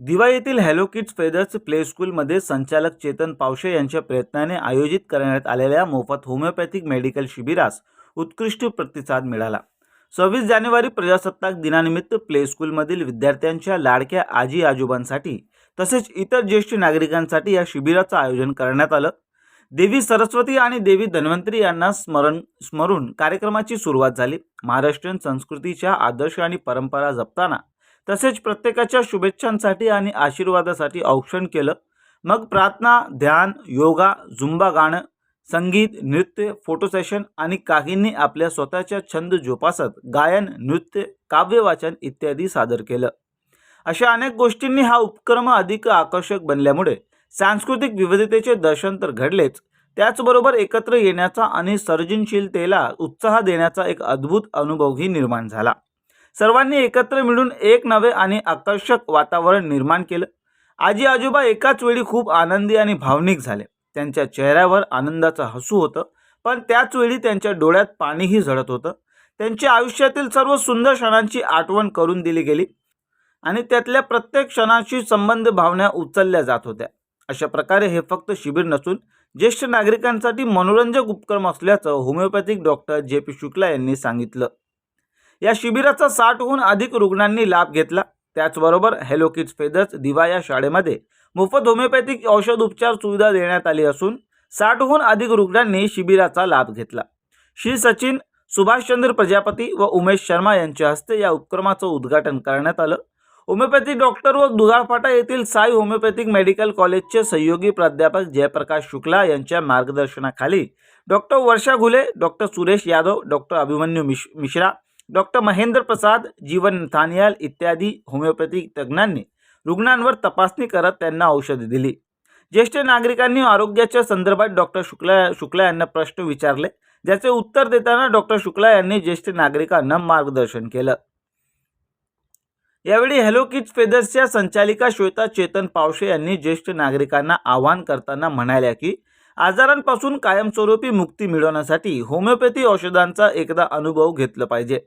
दिवा येथील hello kids feathers play स्कूलमध्ये संचालक चेतन पावशे यांच्या प्रयत्नाने आयोजित करण्यात आलेल्या मोफत होमिओपॅथिक मेडिकल शिबिरास उत्कृष्ट प्रतिसाद मिळाला. सव्वीस जानेवारी प्रजासत्ताक दिनानिमित्त प्ले स्कूलमधील विद्यार्थ्यांच्या लाडक्या आजी आजोबांसाठी तसेच इतर ज्येष्ठ नागरिकांसाठी या शिबिराचं आयोजन करण्यात आलं. देवी सरस्वती आणि देवी धन्वंतरी यांना स्मरण स्मरून कार्यक्रमाची सुरुवात झाली. महाराष्ट्रीयन संस्कृतीच्या आदर्श आणि परंपरा जपताना तसेच प्रत्येकाच्या शुभेच्छांसाठी आणि आशीर्वादासाठी औक्षण केलं. मग प्रार्थना ध्यान योगा झुंबा गाणं संगीत नृत्य फोटो सेशन आणि काहींनी आपल्या स्वतःच्या छंद जोपासत गायन नृत्य काव्यवाचन इत्यादी सादर केलं. अशा अनेक गोष्टींनी हा उपक्रम अधिक आकर्षक बनल्यामुळे सांस्कृतिक विविधतेचे दर्शन तर घडलेच. त्याचबरोबर एकत्र येण्याचा आणि सर्जनशीलतेला उत्साह देण्याचा एक अद्भुत अनुभवही निर्माण झाला. सर्वांनी एकत्र मिळून एक नवे आणि आकर्षक वातावरण निर्माण केलं. आजी आजोबा एकाच वेळी खूप आनंदी आणि भावनिक झाले. त्यांच्या चेहऱ्यावर आनंदाचं हसू होतं पण त्याच वेळी त्यांच्या डोळ्यात पाणीही झडत होतं. त्यांच्या आयुष्यातील सर्व सुंदर क्षणांची आठवण करून दिली गेली आणि त्यातल्या प्रत्येक क्षणाशी संबंध भावना उचलल्या जात होत्या. अशा प्रकारे हे फक्त शिबिर नसून ज्येष्ठ नागरिकांसाठी मनोरंजक उपक्रम असल्याचं homeopathic doctor J P Shukla यांनी सांगितलं. या शिबिराचा साठहून अधिक रुग्णांनी लाभ घेतला. त्याचबरोबर हॅलो किड्स फेदर्स दिवा या शाळेमध्ये मोफत होमिओपॅथिक औषध उपचार सुविधा देण्यात आली असून साठहून अधिक रुग्णांनी शिबिराचा लाभ घेतला. श्री सचिन सुभाषचंद्र प्रजापती व उमेश शर्मा यांच्या हस्ते या उपक्रमाचं उद्घाटन करण्यात आलं. होमिओपॅथी डॉक्टर व दुधाळफाटा येथील साई होमिओपॅथिक मेडिकल कॉलेजचे सहयोगी प्राध्यापक जयप्रकाश शुक्ला यांच्या मार्गदर्शनाखाली doctor Varsha Ghule doctor Suresh Yadav doctor Abhimanyu मिश Mishra doctor Mahendra Prasad Jeevan Thaniyal इत्यादी होमिओपॅथिक तज्ज्ञांनी रुग्णांवर तपासणी करत त्यांना औषधे दिली. ज्येष्ठ नागरिकांनी आरोग्याच्या संदर्भात डॉक्टर शुक्ला शुक्ला यांना प्रश्न विचारले ज्याचे उत्तर देताना डॉक्टर शुक्ला यांनी ज्येष्ठ नागरिकांना मार्गदर्शन केलं. यावेळी हॅलो किड्स फेदर्सच्या संचालिका श्वेता चेतन पावशे यांनी ज्येष्ठ नागरिकांना आवाहन करताना म्हणाल्या की आजारांपासून कायमस्वरूपी मुक्ती मिळवण्यासाठी होमिओपॅथी औषधांचा एकदा अनुभव घेतला पाहिजे.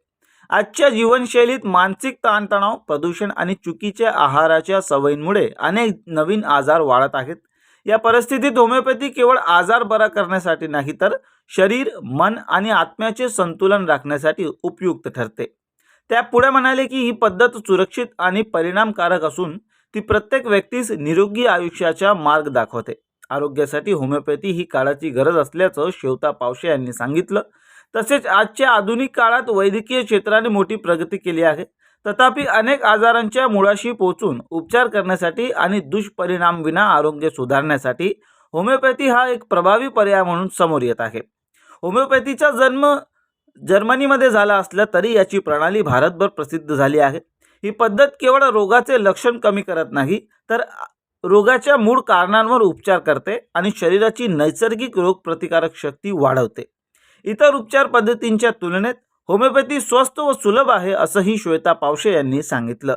आजच्या जीवनशैलीत मानसिक ताणतणाव प्रदूषण आणि चुकीच्या आहाराच्या सवयींमुळे अनेक नवीन आजार वाढत आहेत. या परिस्थितीत होमिओपॅथी केवळ आजार बरा करण्यासाठी नाही तर शरीर मन आणि आत्म्याचे संतुलन राखण्यासाठी उपयुक्त ठरते. त्या पुढे म्हणाले की ही पद्धत सुरक्षित आणि परिणामकारक असून ती प्रत्येक व्यक्तीस निरोगी आयुष्याचा मार्ग दाखवते. आरोग्यासाठी होमिओपॅथी ही काळाची गरज असल्याचं शेवता पावशे यांनी सांगितलं. तसेच आजच्या आधुनिक काळात वैद्यकीय क्षेत्राने मोठी प्रगती केली आहे. तथापि अनेक आजारांच्या मुळाशी पोचून उपचार करण्यासाठी आणि दुष्परिणाम विना आरोग्य सुधारण्यासाठी होमिओपॅथी हा एक प्रभावी पर्याय म्हणून समोर येत आहे. होमिओपॅथीचा जन्म जर्मनीमध्ये झाला असला तरी याची प्रणाली भारतभर प्रसिद्ध झाली आहे. ही पद्धत केवळ रोगाचे लक्षण कमी करत नाही तर रोगाच्या मूळ कारणांवर उपचार करते आणि शरीराची नैसर्गिक रोगप्रतिकारक शक्ती वाढवते. इतर उपचार पद्धतींच्या तुलनेत होमिओपॅथी स्वस्त व सुलभ आहे असंही श्वेता पावशे यांनी सांगितलं.